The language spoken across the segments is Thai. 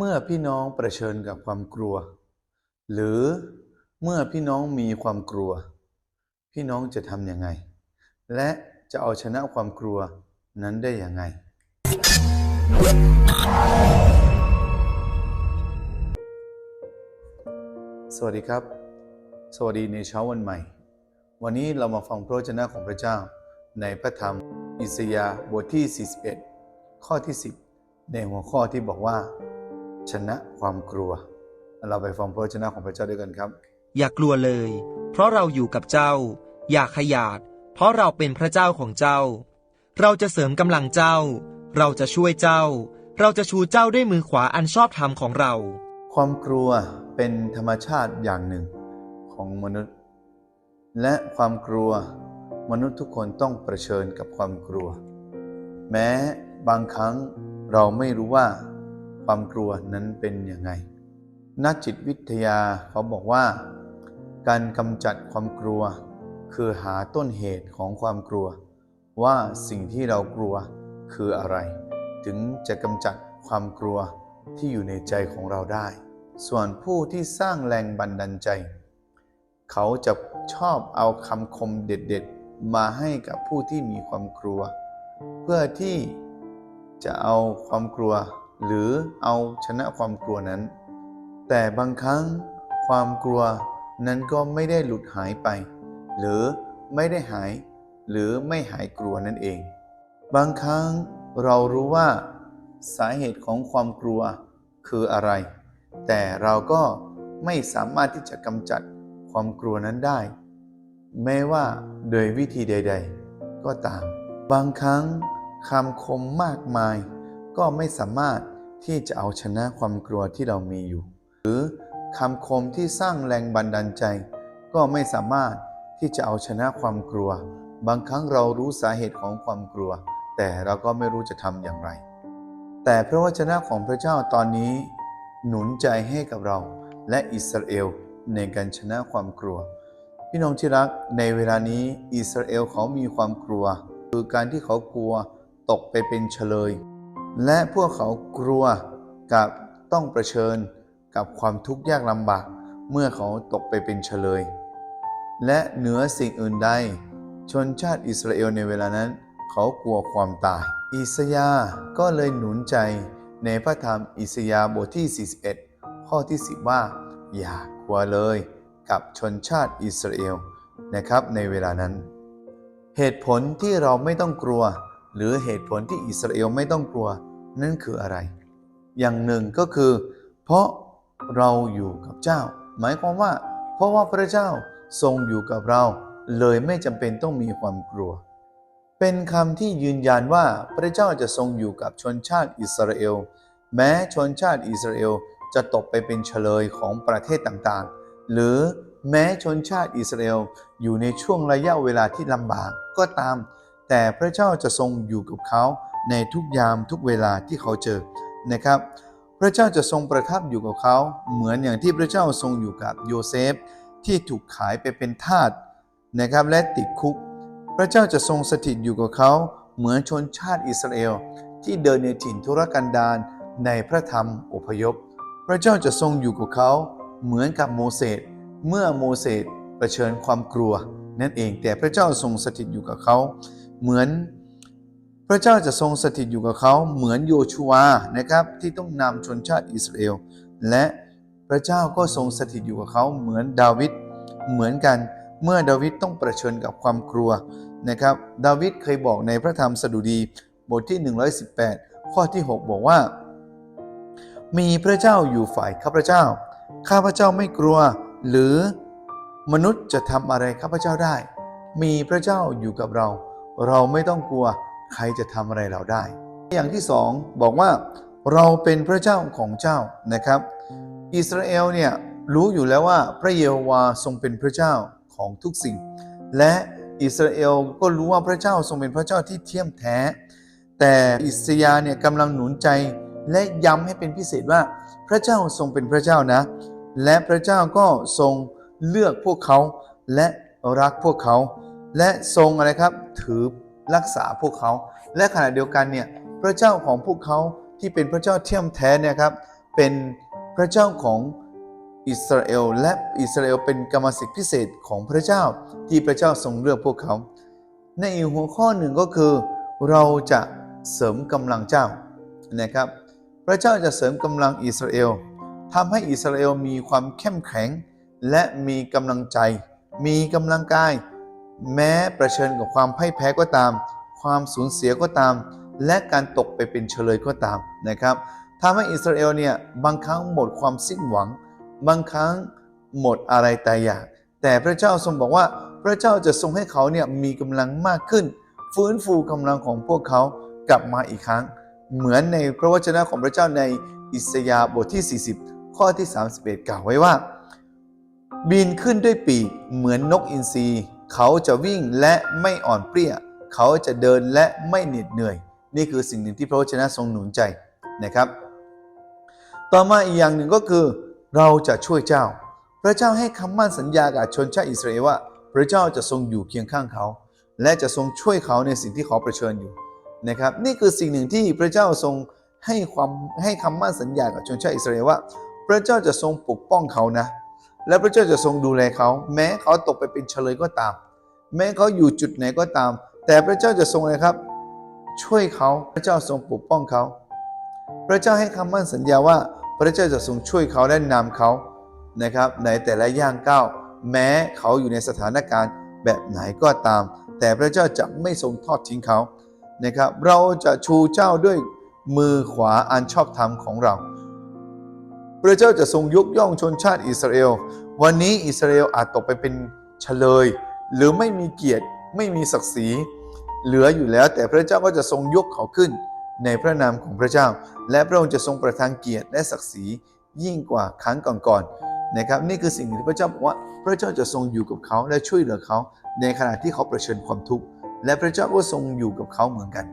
เมื่อพี่น้องเผชิญกับความกลัว หรือเมื่อพี่น้องมีความกลัว พี่น้องจะทำยังไง และจะเอาชนะความกลัวนั้นได้ยังไง สวัสดีครับ สวัสดีในเช้าวันใหม่ วันนี้เรามาฟังพระวจนะของพระเจ้า ในพระธรรมอิสยาห์บทที่ 41 ข้อที่ 10 ในหัวข้อที่บอกว่า ชนะความกลัว เราไปฟังพระวจนะของพระเจ้าด้วยกันครับ อย่ากลัวเลย เพราะเราอยู่กับเจ้า อย่าขยาด เพราะเราเป็นพระเจ้าของเจ้า เราจะเสริมกำลังเจ้า เราจะช่วยเจ้า เราจะชูเจ้าด้วยมือขวาอันชอบธรรมของเรา ความกลัวเป็นธรรมชาติอย่างหนึ่งของมนุษย์ และความกลัวมนุษย์ทุกคนต้องเผชิญกับความกลัว แม้บางครั้งเราไม่รู้ว่า ความกลัวนั้นเป็นยังไง นักจิตวิทยาเขาบอกว่า การกำจัดความกลัว คือหาต้นเหตุของความกลัว ว่าสิ่งที่เรากลัวคืออะไร ถึงจะกำจัดความกลัวที่อยู่ในใจของเราได้ ส่วนผู้ที่สร้างแรงบันดาลใจ เขาจะชอบเอาคำคมเด็ดๆ มาให้กับผู้ที่มีความกลัว เพื่อที่จะเอาความกลัว หรือเอาชนะความกลัวนั้น แต่บางครั้งความกลัวนั้นก็ไม่ได้หลุดหายไป หรือไม่ได้หาย หรือไม่หายกลัวนั่นเอง บางครั้งเรารู้ว่า สาเหตุของความกลัวคืออะไร แต่เราก็ไม่สามารถที่จะกำจัดความกลัวนั้นได้ แม้ว่าโดยวิธีใด ๆ ก็ตาม บางครั้งคำคมมากมาย ก็ไม่สามารถที่จะเอาชนะความกลัวที่เรามีอยู่ หรือคำคมที่สร้างแรงบันดาลใจ ก็ไม่สามารถที่จะเอาชนะความกลัว บางครั้งเรารู้สาเหตุของความกลัว แต่เราก็ไม่รู้จะทำอย่างไร แต่พระวจนะของพระเจ้าตอนนี้ หนุนใจให้กับเราและอิสราเอลในการชนะความกลัว พี่น้องที่รักในเวลานี้อิสราเอลเขามีความกลัว คือการที่เขากลัวตกไปเป็นเฉลย และพวกเขากลัวกับต้องเผชิญกับความทุกข์ยากลำบากเมื่อเขาตกไปเป็นเฉลย และเหนือสิ่งอื่นใด ชนชาติอิสราเอลในเวลานั้น เขากลัวความตาย อิสยาก็เลยหนุนใจในพระธรรมอิสยาห์บทที่ 41 ข้อที่ 10 ว่า อย่ากลัวเลยกับชนชาติอิสราเอลนะครับในเวลานั้น เหตุผลที่เราไม่ต้องกลัว หรือเหตุผลที่อิสราเอลไม่ต้องกลัวนั่นคืออะไร อย่างหนึ่งก็คือ เพราะเราอยู่กับเจ้า หมายความว่า เพราะว่าพระเจ้าทรงอยู่กับเรา เลยไม่จำเป็นต้องมีความกลัว เป็นคำที่ยืนยันว่าพระเจ้าจะทรงอยู่กับชนชาติอิสราเอล แม้ชนชาติอิสราเอลจะตกไปเป็นเฉลยของประเทศต่างๆ หรือแม้ชนชาติอิสราเอลอยู่ในช่วงระยะเวลาที่ลำบากก็ตาม แต่พระเจ้าจะทรงอยู่กับเขาในทุกยามทุกเวลาที่เขาเจอนะครับ พระเจ้าจะทรงประทับอยู่กับเขา เหมือนอย่างที่พระเจ้าทรงอยู่กับโยเซฟที่ถูกขายไปเป็นทาสนะครับและติดคุก พระเจ้าจะทรงสถิตอยู่กับเขาเหมือนชนชาติอิสราเอล ที่เดินในถิ่นทุรกันดารในพระธรรมอพยพ พระเจ้าจะทรงอยู่กับเขาเหมือนกับโมเสสเมื่อโมเสสเผชิญความกลัว นั่นเองแต่พระเจ้าทรงสถิตอยู่กับเขา เหมือนพระเจ้าจะทรงสถิตอยู่กับเขาเหมือนโยชูวนะครับที่ต้องนำชนชาติอิสราเอล และพระเจ้าก็ทรงสถิตอยู่กับเขาเหมือนดาวิดเหมือนกันเมื่อดาวิดต้องเผชิญกับความกลัวนะครับดาวิดเคยบอกในพระธรรมสดุดีบทที่ 118 ข้อที่ 6 บอกว่า มีพระเจ้าอยู่ฝ่ายข้าพเจ้า ข้าพเจ้าไม่กลัว หรือมนุษย์จะทำอะไรข้าพเจ้าได้ มีพระเจ้าอยู่กับเรา เราไม่ต้องกลัวใครจะทำอะไรเราได้ อย่างที่สองบอกว่าเราเป็นพระเจ้าของเจ้านะครับ อิสราเอลเนี่ยรู้อยู่แล้วว่าพระเยโฮวาทรงเป็นพระเจ้าของทุกสิ่ง และอิสราเอลก็รู้ว่าพระเจ้าทรงเป็นพระเจ้าที่เที่ยมแท้ แต่อิสยาเนี่ยกำลังหนุนใจและย้ำให้เป็นพิเศษว่าพระเจ้าทรงเป็นพระเจ้านะ และพระเจ้าก็ทรงเลือกพวกเขาและรักพวกเขา และทรงอะไรครับถือรักษาพวกเขา และขณะเดียวกันเนี่ยพระเจ้าของพวกเขาที่เป็นพระเจ้าเที่ยมแท้เนี่ยครับเป็นพระเจ้าของอิสราเอลและอิสราเอลเป็นกรรมสิทธิพิเศษของพระเจ้าที่พระเจ้าทรงเลือกพวกเขา ในอีกหัวข้อหนึ่งก็คือ เราจะเสริมกำลังเจ้านะครับ พระเจ้าจะเสริมกำลังอิสราเอลทำให้อิสราเอลมีความเข้มแข็ง และมีกำลังใจ มีกำลังกาย แม้ประชิญกับความพ่ายแพ้ก็ตาม ความสูญเสียก็ตาม และการตกไปเป็นเฉลยก็ตามนะครับทำให้อิสราเอลเนี่ยบางครั้งหมดความสิ้นหวัง บางครั้งหมดอะไรแต่อย่างแต่พระเจ้าทรงบอกว่าพระเจ้าจะทรงให้เขาเนี่ยมีกำลังมากขึ้น ฟื้นฟูกำลังของพวกเขากลับมาอีกครั้ง เหมือนในพระวจนะของพระเจ้าในอิสยาห์บทที่ 40 ข้อที่ 31 กล่าวไว้ว่า บินขึ้นด้วยปีกเหมือนนกอินทรี เขาจะวิ่งและไม่อ่อนเปรี้ย เขาจะเดินและไม่เหน็ดเหนื่อย นี่คือสิ่งหนึ่งที่พระวจนะทรงหนุนใจนะครับ ต่อมาอีกอย่างหนึ่งก็คือ เราจะช่วยเจ้า พระเจ้าให้คำมั่นสัญญากับชนชาติอิสราเอลว่า พระเจ้าจะทรงอยู่เคียงข้างเขา และจะทรงช่วยเขาในสิ่งที่เขาเผชิญอยู่นะครับ นี่คือสิ่งหนึ่งที่พระเจ้าทรงให้ความให้คำมั่นสัญญากับชนชาติอิสราเอลว่า พระเจ้าจะทรงปกป้องเขานะ และพระเจ้าจะทรงดูแลเขา แม้เขาตกไปเป็นเฉลยก็ตาม แม้เขาอยู่จุดไหนก็ตาม แต่พระเจ้าจะทรงอะไรครับ ช่วยเขาพระเจ้าทรงปกป้องเขา พระเจ้าให้คำมั่นสัญญาว่า พระเจ้าจะทรงช่วยเขาและนำเขานะครับในแต่ละย่างก้าวแม้เขาอยู่ในสถานการณ์แบบไหนก็ตาม แต่พระเจ้าจะไม่ทรงทอดทิ้งเขานะครับ เราจะชูเจ้าด้วยมือขวาอันชอบธรรมของเรา พระเจ้าจะทรงยกย่องชนชาติอิสราเอล วันนี้อิสราเอลอาจตกไปเป็นเฉลย หรือไม่มีเกียรติไม่มีศักดิ์ศรีเหลืออยู่แล้ว แต่พระเจ้าก็จะทรงยกเขาขึ้นในพระนามของพระเจ้า และพระองค์จะทรงประทานเกียรติและศักดิ์ศรียิ่งกว่าครั้งก่อนๆนะครับ นี่คือสิ่งที่พระเจ้าบอกว่า พระเจ้าจะทรงอยู่กับเขาและช่วยเหลือเขา ในขณะที่เขาเผชิญความทุกข์และพระเจ้าก็ทรงอยู่กับเขาเหมือนกัน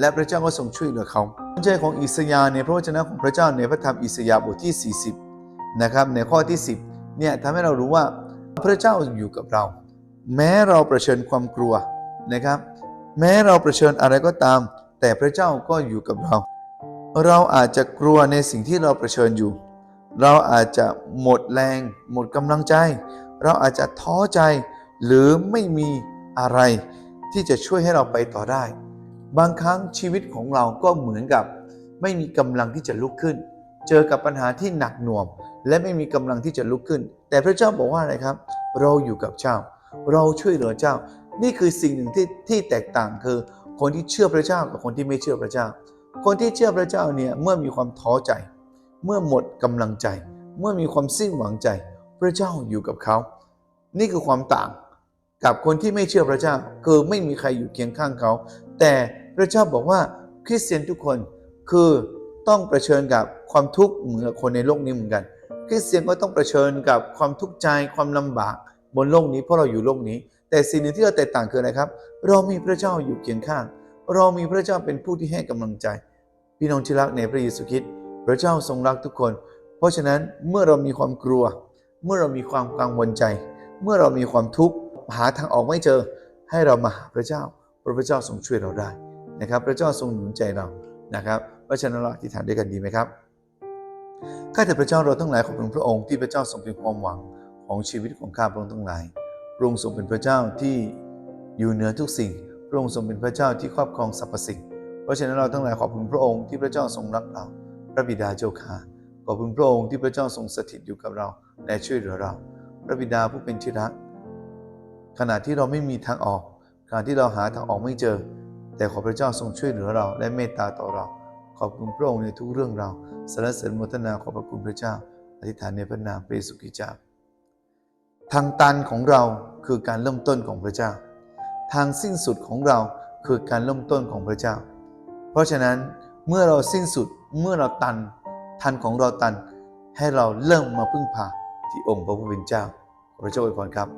และพระเจ้าก็ทรงช่วยเหลือเขาใจของอิสยาห์ในพระวจนะของพระเจ้าในพระธรรมอิสยาห์บทที่ 40 นะครับ ในข้อที่ 10 เนี่ยทำให้เรารู้ว่าพระเจ้าอยู่กับเรา แม้เราเผชิญความกลัวนะครับ แม้เราเผชิญอะไรก็ตาม แต่พระเจ้าก็อยู่กับเรา เราอาจจะกลัวในสิ่งที่เราเผชิญอยู่ เราอาจจะหมดแรง หมดกำลังใจ เราอาจจะท้อใจ หรือไม่มีอะไรที่จะช่วยให้เราไปต่อได้ บางครั้งชีวิตของเราก็เหมือนกับ ไม่มีกำลังที่จะลุกขึ้น เจอกับปัญหาที่หนักหน่วงและไม่มีกำลังที่จะลุกขึ้น แต่พระเจ้าบอกว่าอะไรครับ เราอยู่กับเจ้า เราช่วยเหลือเจ้า นี่คือสิ่งหนึ่งที่ที่แตกต่างคือ คนที่เชื่อพระเจ้ากับคนที่ไม่เชื่อพระเจ้า คนที่เชื่อพระเจ้าเนี่ยเมื่อมีความท้อใจ เมื่อหมดกำลังใจ เมื่อมีความสิ้นหวังใจ พระเจ้าอยู่กับเขา นี่คือความต่างกับคนที่ไม่เชื่อพระเจ้าคือไม่มีใครอยู่เคียงข้างเขา แต่พระเจ้าบอกว่าคริสเตียนทุกคนคือต้องเผชิญกับความทุกข์เหมือนคนในโลกนี้เหมือนกัน คริสเตียนก็ต้องเผชิญกับความทุกข์ใจความลำบากบนโลกนี้เพราะเราอยู่โลกนี้ แต่สิ่งหนึ่งที่เราแตกต่างคืออะไรครับ เรามีพระเจ้าอยู่เคียงข้าง เรามีพระเจ้าเป็นผู้ที่ให้กำลังใจ พี่น้องที่รักในพระเยซูคริสต์พระเจ้าทรงรักทุกคน เพราะฉะนั้นเมื่อเรามีความกลัว เมื่อเรามีความกังวลใจ เมื่อเรามีความทุกข์หาทางออกไม่เจอ ให้เรามาหาพระเจ้า พระพระเจ้าทรงช่วยเราได้นะครับ พระเจ้าทรงหนุนใจเรานะครับเพราะฉะนั้นเราอธิษฐานด้วยกันดีไหมครับข้าแต่พระเจ้าเราทั้งหลายขอบคุณพระองค์ที่พระเจ้าทรงเป็นความหวังของชีวิตของข้าพระองค์ทั้งหลายพระองค์ทรงเป็นพระเจ้าที่อยู่เหนือทุกสิ่ง พระองค์ทรงเป็นพระเจ้าที่ครอบครองสรรพสิ่ง เพราะฉะนั้นเราทั้งหลายขอบคุณพระองค์ที่พระเจ้าทรงรักเรา พระบิดาเจ้าข้าขอบคุณพระองค์ที่พระเจ้าทรงสถิตอยู่กับเราและช่วยเหลือเรา พระบิดาผู้เป็นที่รักขณะที่เราไม่มีทางออก ขณะที่เราหาทางออกไม่เจอ แต่ขอพระเจ้าทรงช่วยเหลือเราและเมตตาต่อเรา ขอบคุณพระองค์ในทุกเรื่องเราสรรเสริญมทนาขอบพระคุณพระเจ้า อธิษฐานในพระนามพระเยซูคริสต์เจ้าทางตันของเราคือการเริ่มต้นของพระเจ้า ทางสิ้นสุดของเราคือการเริ่มต้นของพระเจ้า เพราะฉะนั้นเมื่อเราสิ้นสุดเมื่อเราตันทันของเราตันให้เราเริ่มมาพึ่งพาที่องค์พระผู้เป็นเจ้าพระเจ้าอวยพรครับ